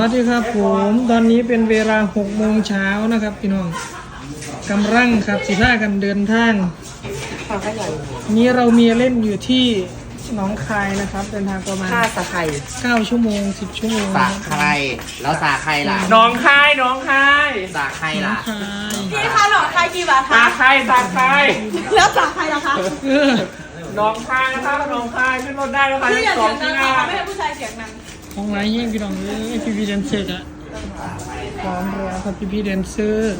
สวัสดีครับผมตอนนี้เป็นเวลา6โมงเช้านะครับพี่น้องกำลังครับสิท่ากันเดินทางนี้เรามีเล่นอยู่ที่หนองคายนะครับ เดินทางประมาณข้าสะไข่9ชั่วโมง 10 ชั่วโมงสาใครแล้วสาใครล่ะน้องคายน้องคายสาใครหนองล่ะคายพี่คะหนองคายกี่บาทสาคะคายสาคายแล้วสาใครล่ะคะเออน้องคายนะครับน้องคายขึ้นรถได้แล้วค่ะพี่อย่าสอเสีงยงที่ดังหน้านะคะไม่ให้ผู้ชายเสียงดัง ของไรเงี้ยพี่น้องเอ้ยพี่พีเดนเซอร์อะพร้อมแล้วครับพี่พีเดนเซอร์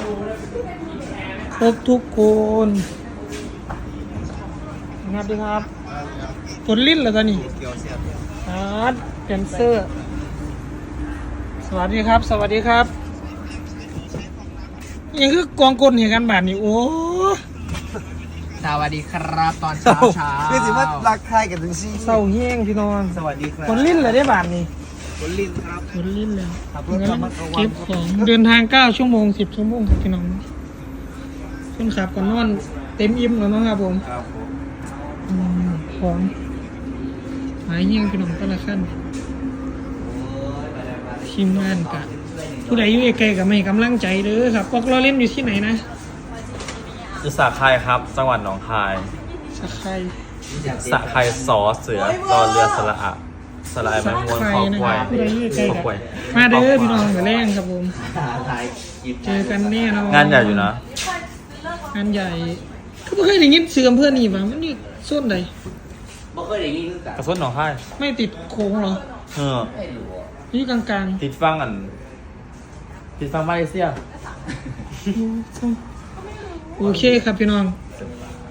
ครบทุกคนนะครับดีครับกดลิ้นแล้วตอนนี้อาร์ตเดนเซอร์ สวัสดีครับ สวัสดีครับยังคือกองกลเห็นกันแบบนี้โอ้สวัสดีครับตอนเช้าเช้าคือสิว่ารักใครกันถึงซี่เศร้าแห้งพี่นอนสวัสดีครับกดลิ้นเลยได้บาทนี้ คุณลินครับกดลิ้นแล้วขับรถระมัดระวัง เก็บของเดินทางเก้าชั่วโมงสิบชั่วโมงครับพี่น้องคนขับก็นอนเต็มอิ่มแล้วเนาะครับผมครับผมอืมของหายเงี้ยงพี่น้องแต่ละขั้นทีมงานกะผู้ใดอยู่ไกลๆกับไม่ให้กำลังใจเด้อครับพวกเราเล่นอยู่ที่ไหนนะอยู่สระคายครับ จังหวัดหนองคาย สักใครสระคายสอเสือรอเรือสระอะ สระอะไม้ม่วงใครคอนะควาคยรับผู้ใดอยู่ไกลคอๆควายมาเด้อพี่น้องกับแรงครับผมเจอกันแน่นอนงานใหญ่อยู่นะงานใหญ่ก็ไม่เคยได้ยินเสื่อมเพื่อนนี่ป่ะมันนี่ส้นใดบ่เคยได้ยินคือกันกระสุนหนองคายไม่ติดโค้งเหรอเออนี่กลางติดฟังอัน ติดฟังมาเลเซียๆโอเคครับพี่น้อง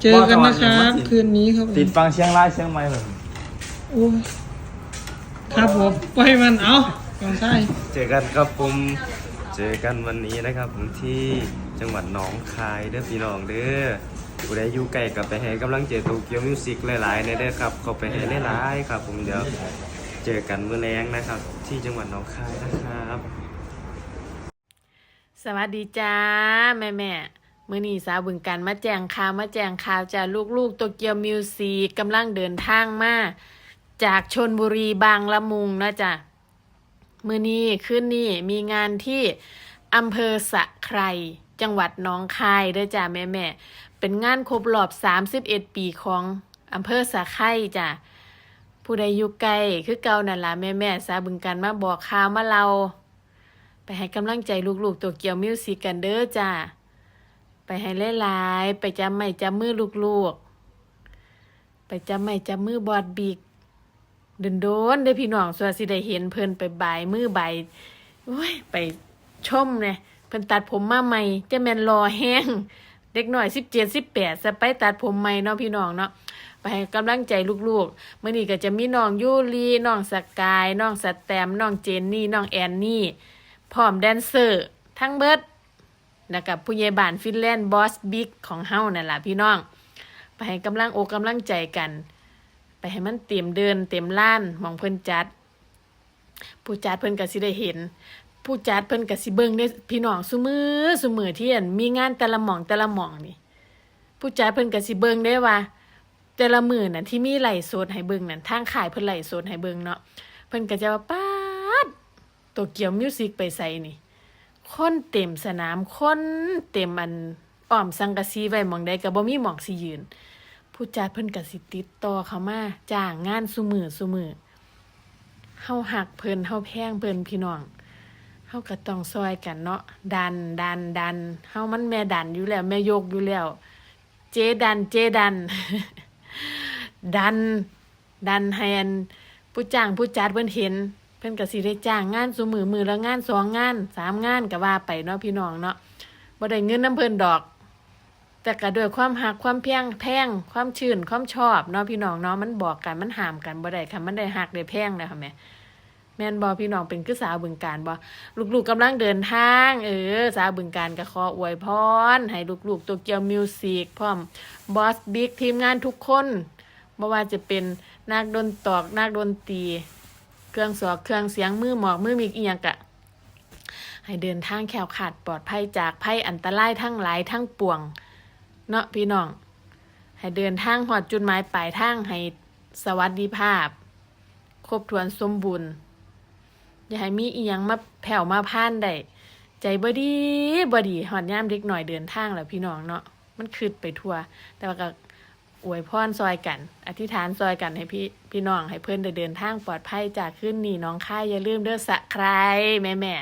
เจอกันนะครับ คืนนี้ครับผมติดฟังเชียงรายเชียงใหม่แบบโอ้ย ครับผมปล่อยมันเอาลองใช่เจอกันครับผม เจอกันวันนี้นะครับผมที่จังหวัดหนองคายเด้อพี่น้องเด้อผู้ใดอยู่ใกล้กับไปให้กำลังใจโตเกียวมิวสิกหลายๆในเด้อครับก็ไปให้หลายๆครับ ผมเดี๋ยวเจอกันมื้อแรงนะครับ ที่จังหวัดหนองคายนะครับ สวัสดีจ้าแม่แม่เมื่อนี้สาวบึงการมาแจ้งข่าวมาแจ้งข่าวจากลูกๆโตเกียวมิวสิกกำลังเดินทางมา จากชนบุรีบางละมุงนะจ๊ะมื่อนี้คืนนี้มีงานที่อำเภอสะไครจังหวัดหนองคายเด้อจ้าแม่แม่เป็นงานครบรอบ 31 ปีของอำเภอสะไครจ้ะผู้ใดอยู่ไกลคือเก่านั่นล่ะแม่แม่ๆสาบึงการมาบอกข่าวมาเรา ไปให้กำลังใจลูกๆตัวเกี่ยวมิวสิกกันเด้อจ้าไปให้หลายๆไปจำไม่จำมือลูกๆ ไปจำไม่จำมือบอดบีก เดินโดนได้พี่น้องส่วนสิได้เห็นเพิ่นไปบายมือใบายโอ้ยไปชมเนี่ยเพิ่นตัดผมมาใหม่จะแมนรอแห้ง เด็กหน่อยสิบเจ็ดสิบแปดจะไปตัดผมใหม่เนาะพี่น้องเนาะไปให้กำลังใจลูกๆเมื่อนี้ก็จะมีน้องยูรีน้องสกายน้องสแตมน้องเจนนี่น้องแอนนี่พร้อมแดนเซอร์ ทั้งเบิดแล้วกับผู้ใหญ่บ้านฟินแลนด์บอสบิ๊กของเฮานั่นแหละพี่น้อง ไปให้กำลังอกกำลังใจกัน ไปให้มันเต็มเดิน เต็มล้านมองเพิ่นจัด ผู้จัดเพิ่นก็สิได้เห็น ผู้จัดเพิ่นก็สิเบิ่งได้พี่น้องซุมือซุมือที่อันมีงานแต่ละหม่องแต่ละหม่องนี่ ผู้จัดเพิ่นก็สิเบิ่งได้ว่าแต่ละมือน่ะที่มีไหลฟ์สดให้เบิ่งนั่นทางขายเพิ่นไหลฟ์สดให้เบิ่งเนาะเพิ่นก็จะว่าป๊าดโตเกี่ยวมิวสิกไปใส่นี่คนเต็มสนามคนเต็มอันอ้อมสังกะสีไว้หมองใดก็บ่มีหมองสิยืน ผู้จัดเพิ่นก็สิติดต่อเขามาจ้างงานซุมือซุมือเฮาหักเพิ่นเฮาแพงเพิ่นพี่น้องเฮาก็ต้องซอยกันเนาะดันดันดันเฮามันแม่ดันอยู่แล้วแม่ยกอยู่แล้ว เจดันเจดัน ดัน ดันให้อันผู้จ้างผู้จัดเพิ่นเห็น เพิ่นก็สิได้จ้างงานซุมือมือละงานสองงานสามงานก็ว่าไปเนาะพี่น้องเนาะบ่ได้เงินน้ำเพิ่นดอก แต่ก็ด้วยความหักความเพียงแพงความชื่นความชอบเนาะพี่น้องเนาะมันบอกกันมันหามกันบ่ได้ค่ะมันได้หักได้แพงนะคะแม่แม่นบ่พี่น้องเป็นคือสาวบึงการบ่ลูกๆกำลังเดินทาง เออ สาวบึงการก็ขออวยพร ให้ลูกๆตัวเกียวมิวสิกพร้อมบอสบิ๊กทีมงานทุกคนบ่ว่าจะเป็นนักดนตอกนักดนตรี เครื่องสอกเครื่องเสียงมือหมอกมือมีอียงกะ ให้เดินทางแคล้วขาดปลอดภัยจากภัยอันตรายทั้งหลายทั้งปวง เนาะพี่น้อง ให้เดินทางหอดจุดหมายปลายทางให้สวัสดิภาพ ครบถ้วนสมบูรณ์อย่าให้มีอีหยังมาแผ่วมาพ่านได้ใจบ่ดีบ่ดีหอดย่ามเด็กหน่อยเดินทางแหล้วพี่น้องเนาะมันคืดไปทั่ว แต่ว่าก็อวยพรซอยกัน อธิษฐานซอยกันให้พี่พี่น้องให้เพื่อนได้เดินทางปลอดภัยจากขึ้นนี่น้องค่ายอย่าลืมเด้อสะใครแม่แม่